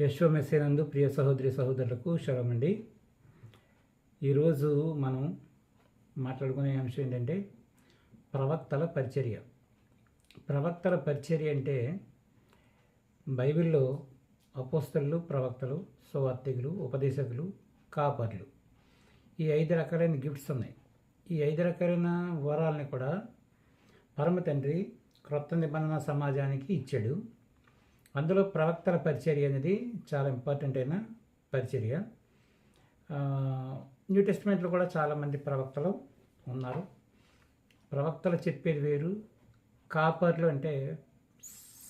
యశ్వమెస్సేనందు ప్రియ సహోదరి సహోదరులకు శరమండి ఈరోజు మనం మాట్లాడుకునే అంశం ఏంటంటే ప్రవక్తల పరిచర్య. ప్రవక్తల పరిచర్య అంటే బైబిల్లో అపోస్తలు ప్రవక్తలు సువార్థికులు ఉపదేశకులు కాపర్లు. ఈ ఐదు రకాలైన గిఫ్ట్స్ ఉన్నాయి. ఈ ఐదు రకాలైన వరాలని కూడా పరమ తండ్రి క్రొత్త నిబంధన సమాజానికి ఇచ్చాడు. అందులో ప్రవక్తల పరిచర్య అనేది చాలా ఇంపార్టెంట్ అయిన పరిచర్య. న్యూ టెస్ట్మెంట్లో కూడా చాలామంది ప్రవక్తలు ఉన్నారు. ప్రవక్తలు చెప్పేది వేరు. కాపర్లు అంటే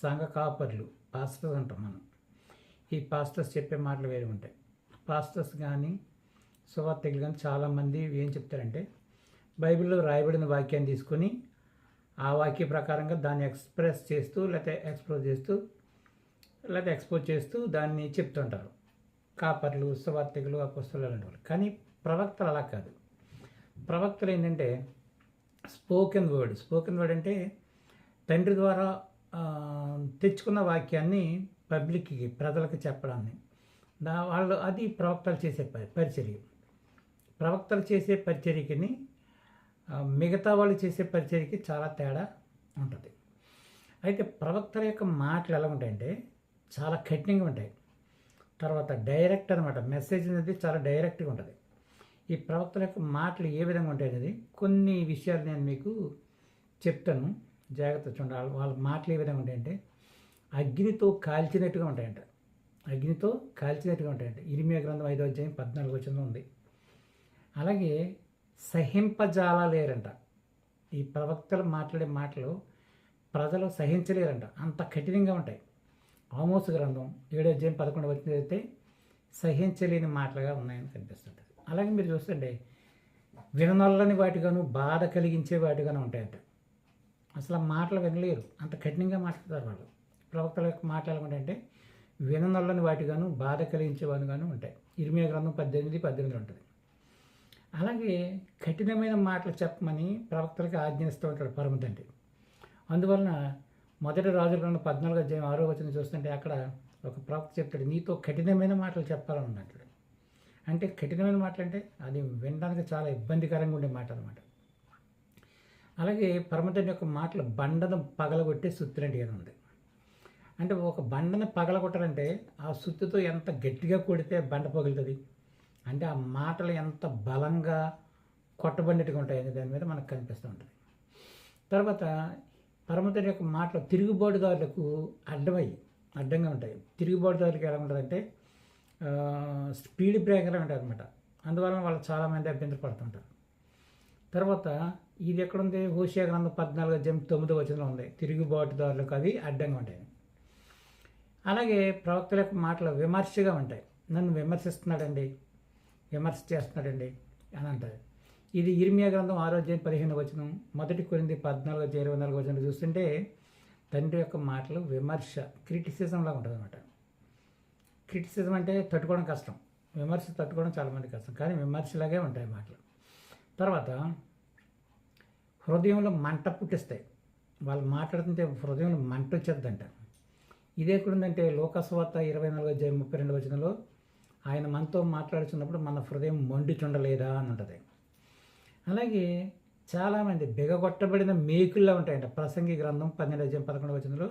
సంఘ కాపర్లు పాస్టర్స్ అంటాం మనం. ఈ పాస్టర్స్ చెప్పే మాటలు వేరు ఉంటాయి. పాస్టర్స్ కానీ సువార్తలు కానీ చాలామంది ఏం చెప్తారంటే బైబిల్లో రాయబడిన వాక్యాన్ని తీసుకొని ఆ వాక్య ప్రకారంగా దాన్ని ఎక్స్ప్రెస్ చేస్తూ లేకపోతే ఎక్స్ప్లోర్ చేస్తూ లేదా ఎక్స్పోజ్ చేస్తూ దాన్ని చెప్తుంటారు. కాపర్లు సువార్తికులు ఆ అలాంటి వాళ్ళు. కానీ ప్రవక్తలు అలా కాదు. ప్రవక్తలు ఏంటంటే స్పోకెన్ వర్డ్ స్పోకెన్ వర్డ్ అంటే తండ్రి ద్వారా తెచ్చుకున్న వాక్యాన్ని పబ్లిక్కి ప్రజలకు చెప్పడాన్ని. దా వాళ్ళు అది ప్రవక్తలు చేసే ప- పరిచర్య. ప్రవక్తలు చేసే పరిచర్యకిని మిగతా వాళ్ళు చేసే పరిచర్యకి చాలా తేడా ఉంటుంది. అయితే ప్రవక్తల యొక్క మాటలు ఎలా ఉంటాయంటే చాలా కఠినంగా ఉంటాయి. తర్వాత డైరెక్ట్ అనమాట మెసేజ్ అనేది చాలా డైరెక్ట్గా ఉంటుంది. ఈ ప్రవక్తల యొక్క మాటలు ఏ విధంగా ఉంటాయి అనేది కొన్ని విషయాలు నేను మీకు చెప్తాను. జాగ్రత్త చూడండి వాళ్ళ వాళ్ళ మాటలు ఏ విధంగా ఉంటాయంటే అగ్నితో కాల్చినట్టుగా ఉంటాయంట. అగ్నితో కాల్చినట్టుగా ఉంటాయంట. ఇరిమియా గ్రంథం ఐదో అధ్యాయం పద్నాలుగు వచ్చిన ఉంది. అలాగే సహింపజాలలేరంట. ఈ ప్రవక్తలు మాట్లాడే మాటలు ప్రజలు సహించలేరంట. అంత కఠినంగా ఉంటాయి. ఆమోసు గ్రంథం ఏడో అధ్యాయం పదకొండు వచ్చిన అయితే సహించలేని మాటలుగా ఉన్నాయని కనిపిస్తుంటుంది అలాగే మీరు చూస్తుంటే విననొల్లని వాటిగాను బాధ కలిగించే వాటిగాను ఉంటాయంట. అసలు ఆ మాటలు వినలేరు. అంత కఠినంగా మాట్లాడతారు వాళ్ళు. ప్రవక్తల యొక్క మాటలు విననొల్లని వాటిగాను బాధ కలిగించే వాటిగాను ఉంటాయి. ఇరిమియా గ్రంథం పద్దెనిమిది పద్దెనిమిది ఉంటుంది. అలాగే కఠినమైన మాటలు చెప్పమని ప్రవక్తలకు ఆజ్ఞానిస్తూ ఉంటాడు పరమ తండ్రి అందువలన మొదటి రాజుల రెండు పద్నాలుగు అధ్యాయం ఆరో వచ్చిన చూస్తుంటే అక్కడ ఒక ప్రవక్త చెప్తాడు నీతో కఠినమైన మాటలు చెప్పాలని అంటే కఠినమైన మాటలు అంటే అది వినడానికి చాలా ఇబ్బందికరంగా ఉండే మాట అనమాట అలాగే పరమతండ్రి యొక్క మాటలు బండను పగలగొట్టే సుత్తులంటి అని ఉంది. అంటే ఒక బండను పగలగొట్టాలంటే ఆ సుత్తుతో ఎంత గట్టిగా కొడితే బండ పగులుతుంది? అంటే ఆ మాటలు ఎంత బలంగా కొట్టబడినట్టుగా ఉంటాయని దాని మీద మనకు కనిపిస్తూ ఉంటుంది. తర్వాత పరమతుడి యొక్క మాటలు తిరుగుబాటుదారులకు అడ్డమై అడ్డంగా ఉంటాయి. తిరుగుబాటుదారులకు ఎలా ఉంటుందంటే స్పీడ్ బ్రేకర్ ఉంటాయి అనమాట అందువలన వాళ్ళు చాలామంది అభ్యంతర పడుతుంటారు తర్వాత ఇది ఎక్కడుంది? హోషియా గ్రంథం పద్నాలుగు అధ్యాయం తొమ్మిదో వచనంలో ఉంది. తిరుగుబాటుదారులకు అవి అడ్డంగా ఉంటాయి. అలాగే ప్రవక్తల యొక్క మాటలు విమర్శగా ఉంటాయి. నన్ను విమర్శిస్తున్నాడండి విమర్శ చేస్తున్నాడండి అని అంటారు. ఇది ఇర్మియా గ్రంథం ఆరోగ్యం పదిహేను వచనం మొదటి కొరింది పద్నాలుగు అధ్యాయం ఇరవై నాలుగు వచనం చూస్తుంటే తండ్రి యొక్క మాటలు విమర్శ క్రిటిసిజంలా ఉంటుంది అనమాట క్రిటిసిజం అంటే తట్టుకోవడం కష్టం. విమర్శ తట్టుకోవడం చాలా మంది కష్టం. కానీ విమర్శలాగే ఉంటాయి మాటలు. తర్వాత హృదయంలో మంట పుట్టిస్తాయి. వాళ్ళు మాట్లాడుతుంటే హృదయంలో మంట వచ్చేద్దంట. ఇది ఎక్కడుందంటే లోకస్వార్త ఇరవై నాలుగు అధ్యాయం ముప్పై రెండు వచనంలో ఆయన మనతో మాట్లాడుతున్నప్పుడు మన హృదయం మండుచుండలేదా అని ఉంటుంది. అలాగే చాలామంది బిగగొట్టబడిన మేకుల్లా ఉంటాయంట. ప్రసంగి గ్రంథం పన్నెండు అధ్యాయం పదకొండు వచనంలో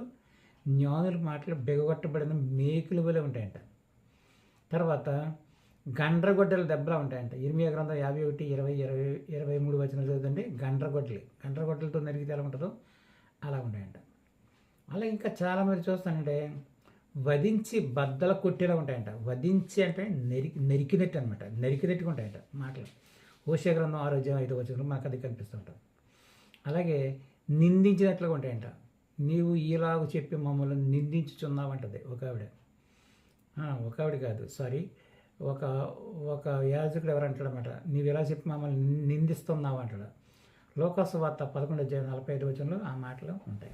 జ్ఞానుల మాటలు బిగగొట్టబడిన మేకులు వలె ఉంటాయంట. తర్వాత గండ్రగొడ్డల దెబ్బలా ఉంటాయంట. ఇరిమియా గ్రంథం యాభై ఒకటి ఇరవై ఇరవై ఇరవై మూడు వచనాలు చదువుతుంటే గండ్రగొడ్డలు. గండ్రగొడ్డలతో నరిగితే ఎలా ఉంటుందో? అలా ఉంటాయంట. అలాగే ఇంకా చాలామంది చూస్తానంటే వధించి బద్దల కొట్టేలా ఉంటాయంట. వధించి అంటే నెరికి నరికినట్టు అనమాట నరికినట్టుగా ఉంటాయంట మాటలు. ఓషే గ్రంథం ఆరోగ్యం ఐదు వచ్చిన మాకు అది కనిపిస్తూ అలాగే నిందించినట్లుగా ఉంటాయంట. నీవు ఈలాగ చెప్పి మమ్మల్ని నిందించుచున్నావంటది ఒక ఆవిడ. ఒక ఆవిడ కాదు సారీ ఒక ఒక యాజకుడు ఎవరు అంటాడనమాట నీవు ఎలా చెప్పి మమ్మల్ని నిందిస్తున్నావు అంటాడు లోకస్ వార్త పదకొండు నలభై ఐదు వచనంలో ఆ మాటలు ఉంటాయి.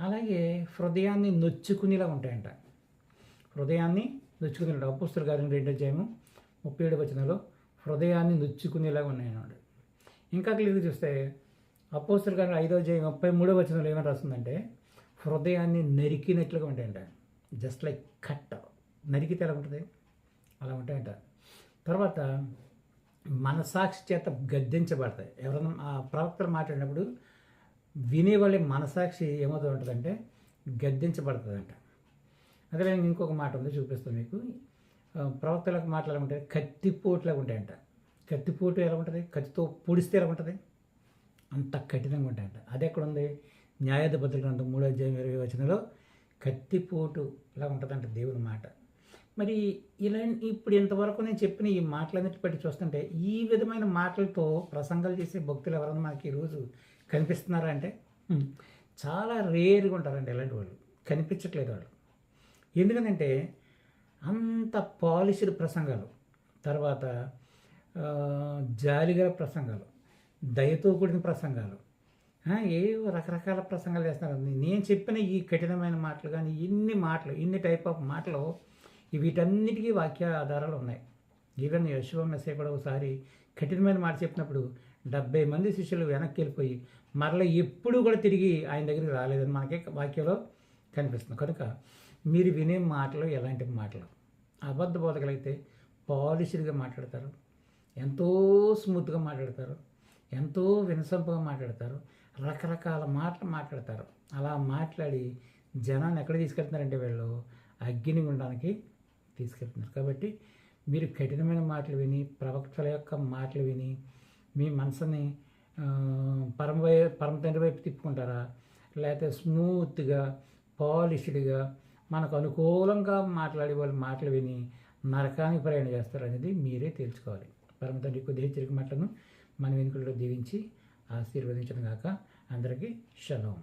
అలాగే హృదయాన్ని నొచ్చుకునేలా ఉంటాయంట. హృదయాన్ని నొచ్చుకునేలా అప్పుస్తుల గారిని రెండో జయము ముప్పై ఏడు వచనంలో హృదయాన్ని నొచ్చుకునేలాగా ఉన్నాయన్నమాట ఇంకా క్లియర్ చూస్తే అపోస్తుల గారు ఐదో జై ముప్పై మూడో వచనంలో ఏమని రాస్తుందంటే హృదయాన్ని నరికినట్లుగా ఉంటాయంట. జస్ట్ లైక్ కట్ నరికితే ఎలా ఉంటుంది? అలా ఉంటాయంట. తర్వాత మనసాక్షి చేత గద్దించబడతాయి. ఎవరైనా ఆ ప్రవక్తలు మాట్లాడినప్పుడు వినేవాళ్ళ మనసాక్షి ఏమవుతూ ఉంటుందంటే గద్దించబడుతుందంట. అదే ఇంకొక మాట ఉంది చూపిస్తాను మీకు. ప్రవక్తలకు మాటలు ఎలా ఉంటాయి కత్తిపోటులాగా ఉంటాయంట కత్తిపోటు ఎలా ఉంటుంది? కత్తితో పొడిస్తే ఎలా ఉంటుంది? అంత కఠినంగా ఉంటాయంట. అది ఎక్కడ ఉంది న్యాయాధిపతుల గ్రంథం మూడో అధ్యాయం ఇరవై వచనంలో కత్తిపోటు ఇలా ఉంటుందంట దేవుని మాట. మరి ఇలా ఇప్పుడు ఇంతవరకు నేను చెప్పిన ఈ మాటలన్నిటి బట్టి చూస్తుంటే ఈ విధమైన మాటలతో ప్రసంగాలు చేసే భక్తులు ఎవరైనా మనకి ఈరోజు కనిపిస్తున్నారా అంటే? చాలా రేరుగా ఉంటారండి ఇలాంటి వాళ్ళు. కనిపించట్లేదు వాళ్ళు. ఎందుకంటే అంత పాలిష్డ్ ప్రసంగాలు. తర్వాత జాలిగల ప్రసంగాలు దయతో కూడిన ప్రసంగాలు. ఏవో రకరకాల ప్రసంగాలు చేస్తున్నారు. నేను చెప్పిన ఈ కఠినమైన మాటలు కానీ ఇన్ని మాటలు ఇన్ని టైప్ ఆఫ్ మాటలు వీటన్నిటికీ వాక్య ఆధారాలు ఉన్నాయి. ఈవెన్ యశువ మెస్సే కూడా ఒకసారి కఠినమైన మాట చెప్పినప్పుడు డెబ్బై మంది శిష్యులు వెనక్కి వెళ్ళిపోయి మరలా ఎప్పుడూ కూడా తిరిగి ఆయన దగ్గరికి రాలేదని మనకే వాక్యంలో కనిపిస్తుంది. కనుక మీరు వినే మాటలు ఎలాంటి మాటలు? అబద్ధ బోధకులైతే పాలిష్డ్గా మాట్లాడతారు. ఎంతో స్మూత్గా మాట్లాడతారు. ఎంతో వినసొంపుగా మాట్లాడతారు. రకరకాల మాటలు మాట్లాడతారు. అలా మాట్లాడి జనాన్ని ఎక్కడ తీసుకెళ్తున్నారంటే వీళ్ళు అగ్ని ఉండడానికి తీసుకెళ్తున్నారు. కాబట్టి మీరు కఠినమైన మాటలు విని ప్రవక్తల యొక్క మాటలు విని మీ మనసుని పరమ పరమ తండ్రి వైపు తిప్పుకుంటారా? లేకపోతే స్మూత్గా పాలిష్డ్గా మనకు అనుకూలంగా మాట్లాడే వాళ్ళు మాటలు విని నరకానికి ప్రయాణం చేస్తారు అనేది మీరే తెలుసుకోవాలి. పరమ తండ్రి కొద్ది హెచ్చరిక మాటలను మన వెనుకల్లో దీవించి ఆశీర్వదించడం కాక అందరికీ షలోం